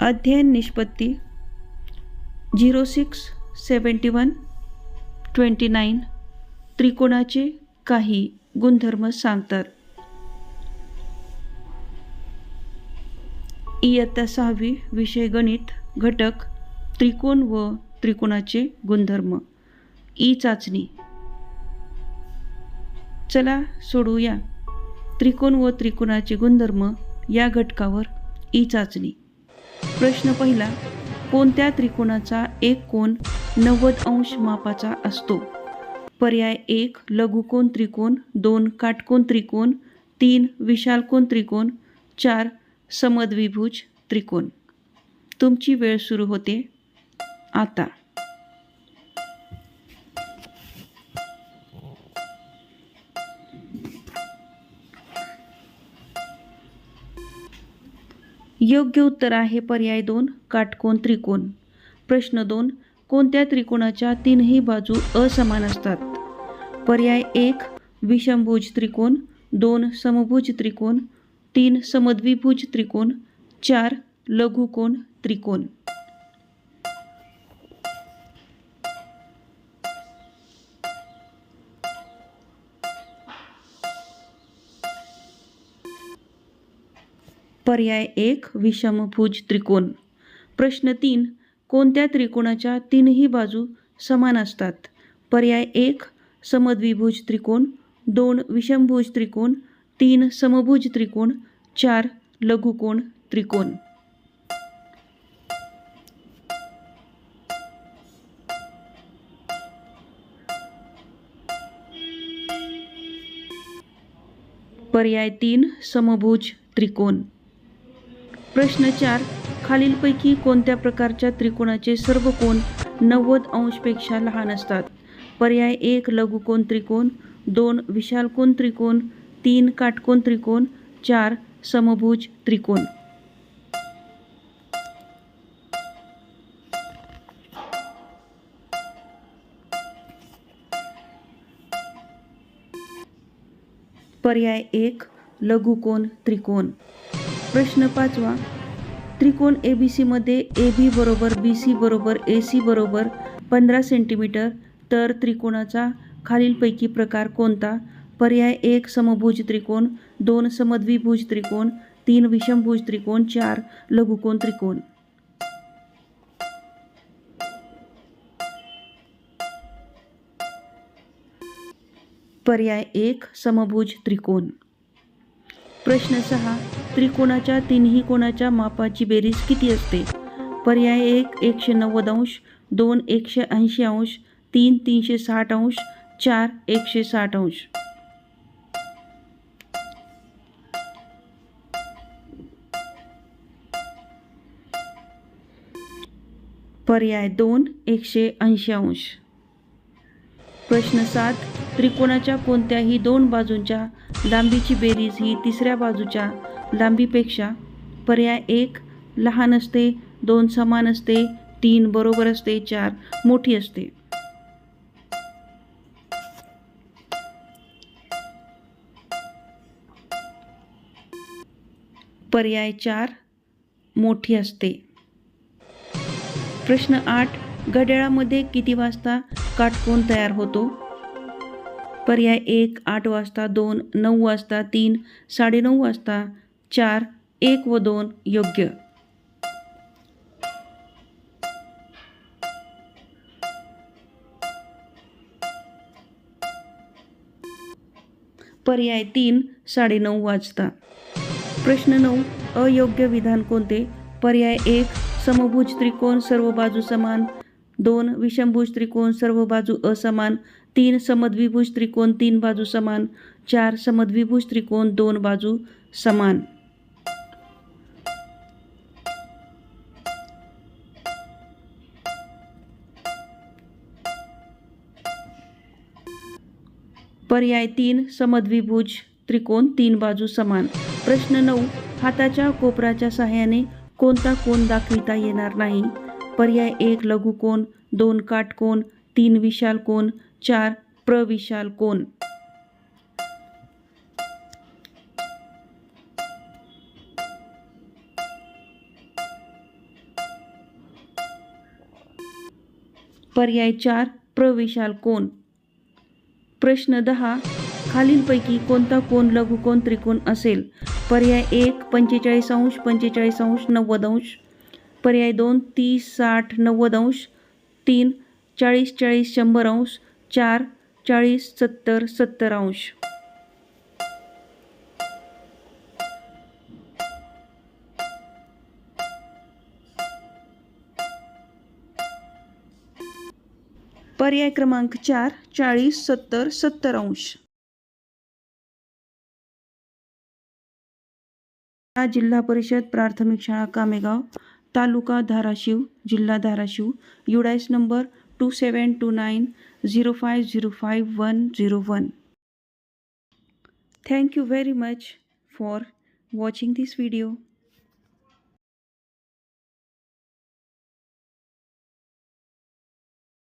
अध्ययन निष्पत्ती zero six seventy one twenty nine त्रिकोणाचे काही गुणधर्म सांगतात. इयत्ता सहावी विषय गणित घटक त्रिकोण व त्रिकोणाचे गुणधर्म. ई चाचणी. चला सोडूया. त्रिकोण व त्रिकोणाचे गुणधर्म या घटकावर ई चाचणी. प्रश्न पहिला कोणत्या त्रिकोणाचा एक कोण नव्वद अंश मापाचा असतो? पर्याय एक लघुकोन त्रिकोण दोन काटकोन त्रिकोण तीन विशालकोन त्रिकोण चार समद्विभुज त्रिकोण. तुमची वेळ सुरू होते. आता. योग्य उत्तर आहे पर्याय दोन काटकोन त्रिकोण. प्रश्न दोन कोणत्या त्रिकोणाच्या तीनही बाजू असमान असतात? पर्याय एक विषमभुज त्रिकोण. दोन समभुज त्रिकोण. तीन समद्विभुज त्रिकोण. चार लघुकोण त्रिकोण. पर्याय एक विषमभुज त्रिकोण. प्रश्न तीन कोणत्या त्रिकोणाच्या तीनही बाजू समान असतात? पर्याय एक समद्विभुज त्रिकोण दोन विषमभुज त्रिकोण तीन समभुज त्रिकोण चार लघुकोन त्रिकोण. पर्याय तीन समभुज त्रिकोण. प्रश्न चार खालीलपैकी कोणत्या प्रकारच्या त्रिकोणाचे सर्व कोण नव्वद अंशपेक्षा लहान असतात? पर्याय एक लघुकोन त्रिकोण. दोन विशालकोन त्रिकोण. तीन काटकोन त्रिकोण. चार समभुज त्रिकोण. पर्याय एक लघुकोन त्रिकोण. प्रश्न पाचवा. त्रिकोण ए बी सीमध्ये ए बी बरोबर बी सी बरोबर ए सी बरोबर पंधरा सेंटीमीटर तर त्रिकोणाचा खालीलपैकी प्रकार कोणता? पर्याय एक समभुज त्रिकोण दोन समद्विभुज त्रिकोण तीन विषमभुज त्रिकोण चार लघुकोन त्रिकोण. पर्याय एक समभुज त्रिकोण. प्रश्न सहा. त्रिकोणाच्या तिन्ही कोणाच्या मापाची बेरीज किती असते? पर्याय एक एकशे नव्वद अंश दोन एकशे ऐंशी अंश तीन तीनशे साठ अंश चार एकशे साठ अंश. पर्याय दोन एकशे ऐंशी अंश. प्रश्न सात त्रिकोणाच्या कोणत्याही दोन बाजूंच्या लांबीची बेरीज ही तिसऱ्या बाजूच्या लांबीपेक्षा पर्याय एक लहान असते दोन समान असते तीन बरोबर असते चार मोठी असते. पर्याय चार मोठी असते. प्रश्न आठ घड्याळामध्ये किती वाजता काटकोण तयार होतो? पर्याय एक आठ वाजता दोन नऊ वाजता तीन साडेनऊ वाजता चार एक व दोन योग्य. पर्याय तीन साडेनऊ वाजता. प्रश्न नऊ अयोग्य विधान कोणते? पर्याय एक समभुज त्रिकोण सर्व बाजू समान. दोन विषमभुज त्रिकोण सर्व बाजू असमान. तीन समद्विभुज त्रिकोण तीन बाजू समान चार समद्विभुज त्रिकोण दोन बाजू समान. पर्याय तीन समद्विभुज त्रिकोण तीन बाजू समान. प्रश्न नऊ हाताच्या कोपराच्या सहाय्याने कोणता कोण दाखविता येणार नाही? पर्याय एक लघुकोण दोन काटकोन तीन विशाल कोण चार प्रविशाल कोन पर्याय चार प्रविशाल कोन प्रश्न दहा खालीलपैकी कोणता कोण लघुकोन त्रिकोण असेल? पर्याय एक पंचेचाळीस अंश पंचेचाळीस अंश नव्वद अंश. पर्याय दोन तीस साठ नव्वद अंश. तीन चाळीस चाळीस शंभर अंश. चार चाळीस सत्तर सत्तर अंश. पर्याय क्रमांक चार चाळीस सत्तर सत्तर अंश. जिल्हा परिषद प्राथमिक शाळा कामेगाव तालुका धाराशिव जिल्हा Dharashiv. UDISE number two seven two nine 0505101. Thank you very much for watching this video.